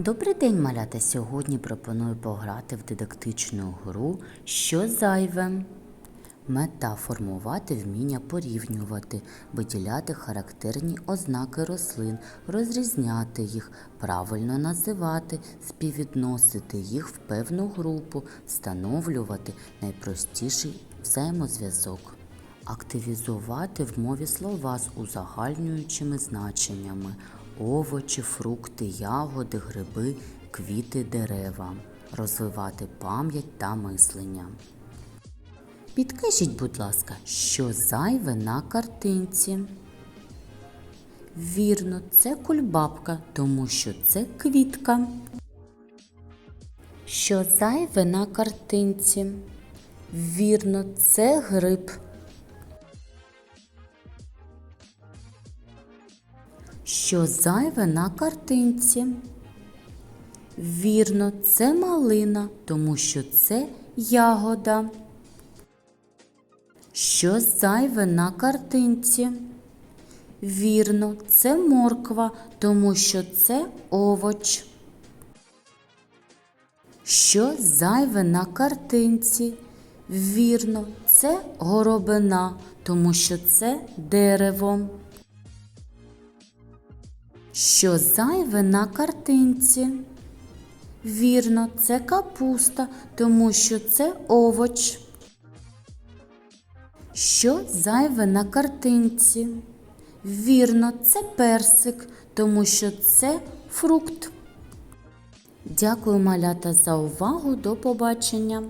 Добрий день, малята! Сьогодні пропоную пограти в дидактичну гру Що зайве? Мета формувати вміння порівнювати, виділяти характерні ознаки рослин, розрізняти їх, правильно називати, співвідносити їх в певну групу, встановлювати найпростіший взаємозв'язок. Активізувати в мові слова з узагальнюючими значеннями овочі, фрукти, ягоди, гриби, квіти, дерева. Розвивати пам'ять та мислення. Підкажіть, будь ласка, що зайве на картинці? Вірно, це кульбабка, тому що це квітка. Що зайве на картинці? Вірно, це гриб. Що зайве на картинці? Вірно, це малина, тому що це ягода. Що зайве на картинці? Вірно, це морква, тому що це овоч. Що зайве на картинці? Вірно, це горобина, тому що це дерево. Що зайве на картинці? Вірно, це капуста, тому що це овоч. Що зайве на картинці? Вірно, це персик, тому що це фрукт. Дякую, малята, за увагу. До побачення.